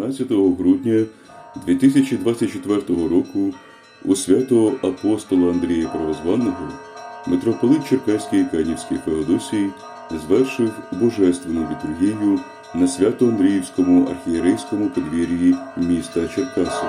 17 грудня 2024 року у свято апостола Андрія Правозванного митрополит Черкаський Канівський Феодосій звершив божественну літургію на свято Андріївському архієрейському подвір'ї міста Черкаси.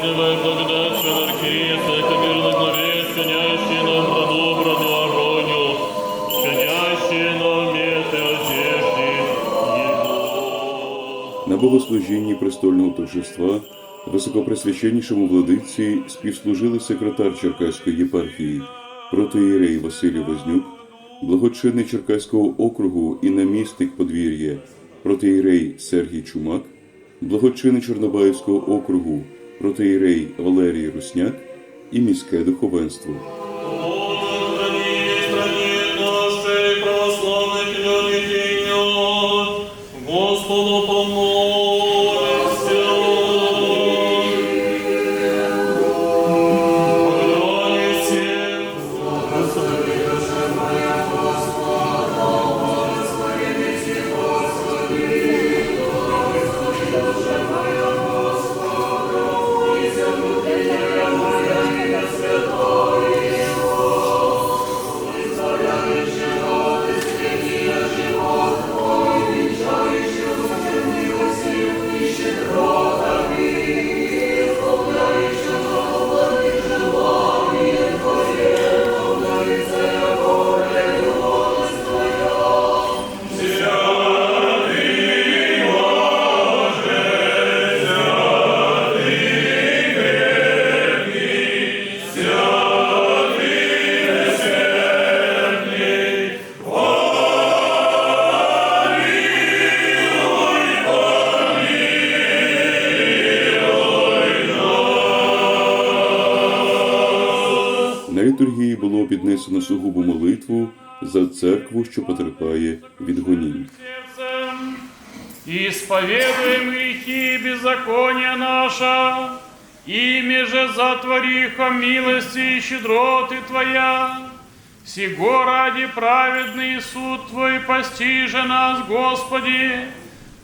Бог, и живая благодать, Шелархия, Святой мирных морей, сходящие нам на доброту огоню, сходящие нам меты одежды Его. На богослужінні престольного торжества високопресвященнішому владиці співслужили секретар Черкаської єпархії протоїрей Василій Вознюк, благочинний Черкаського округу і намісник подвір'я протоїрей Сергій Чумак, благочинний Чорнобаївського округу протоїрей Валерій Русняк і міське духовенство. Господу літургії було піднесено сугубу молитву за церкву, що потерпає від гонінь. сердцем, и исповедуем грехи и беззакония наша, ими же затвориха милости и щедроты Твоя. Сего ради праведный суд Твой постиже нас, Господи,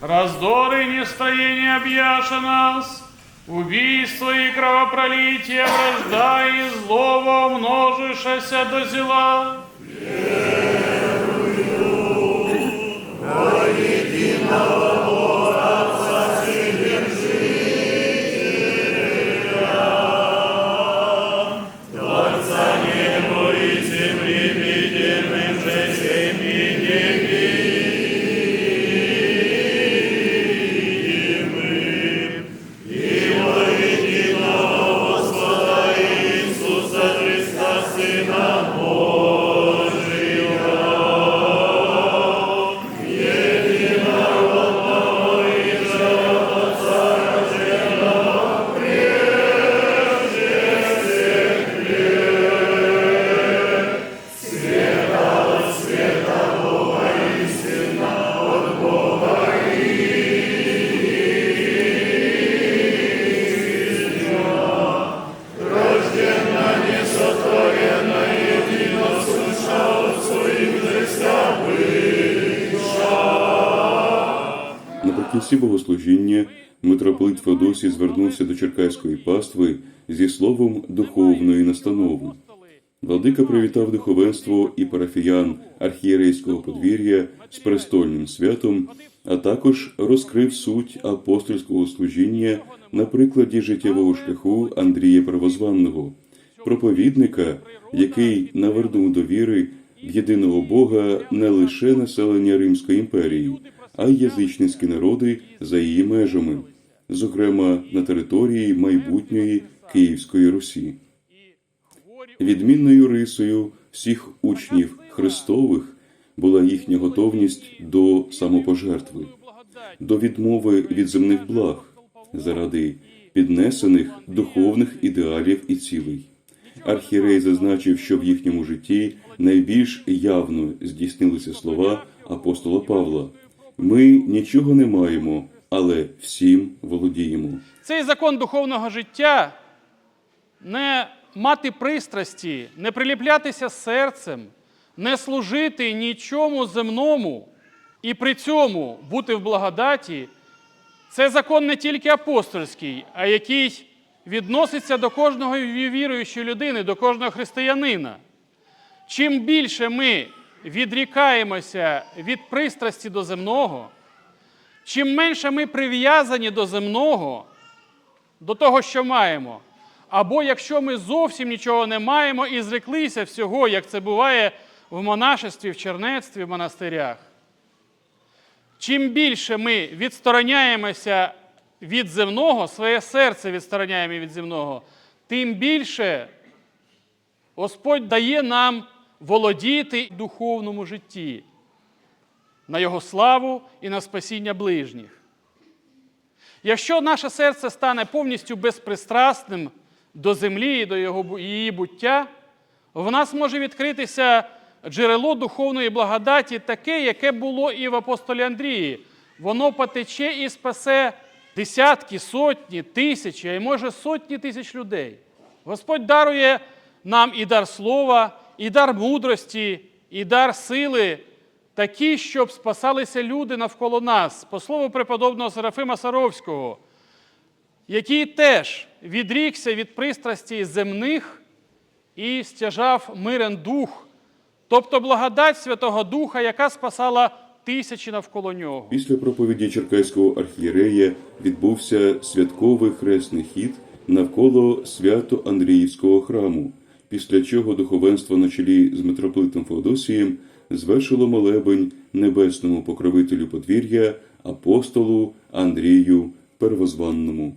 раздоры и нестроение объяша нас, убийство и кровопролитие, вражда и злого умножишася до зела. Наприкінці богослужіння митрополит Феодосій звернувся до Черкаської пастви зі словом духовної настанови. Владика привітав духовенство і парафіян архієрейського подвір'я з престольним святом, а також розкрив суть апостольського служіння на прикладі життєвого шляху Андрія Первозванного, проповідника, який навернув до віри в єдиного Бога не лише населення Римської імперії, а й язичницькі народи за її межами, зокрема на території майбутньої Київської Русі. Відмінною рисою всіх учнів Христових була їхня готовність до самопожертви, до відмови від земних благ заради піднесених духовних ідеалів і цілей. Архірей зазначив, що в їхньому житті найбільш явно здійснилися слова апостола Павла: Ми нічого не маємо, але всім володіємо. Цей закон духовного життя не мати пристрасті, не приліплятися серцем, не служити нічому земному і при цьому бути в благодаті, це закон не тільки апостольський, а який відноситься до кожного віруючої людини, до кожного християнина. Чим більше ми відрікаємося від пристрасті до земного, чим менше ми прив'язані до земного, до того, що маємо, або якщо ми зовсім нічого не маємо і зреклися всього, як це буває в монашестві, в чернецтві, в монастирях, чим більше ми відстороняємося від земного, своє серце відстороняємо від земного, тим більше Господь дає нам володіти в духовному житті на Його славу і на спасіння ближніх. Якщо наше серце стане повністю безпристрасним до землі і до його, її буття, в нас може відкритися джерело духовної благодаті, таке, яке було і в апостолі Андрії. Воно потече і спасе десятки, сотні, тисячі, а й може сотні тисяч людей. Господь дарує нам і дар слова, і дар мудрості, і дар сили, такі, щоб спасалися люди навколо нас, по слову преподобного Серафима Саровського, який теж відрікся від пристрасті земних і стяжав мирен дух, тобто благодать Святого Духа, яка спасала тисячі навколо нього. Після проповіді Черкаського архієрея відбувся святковий хресний хід навколо свято Андріївського храму, після чого духовенство на чолі з митрополитом Феодосієм звершило молебень небесному покровителю подвір'я апостолу Андрію Первозванному.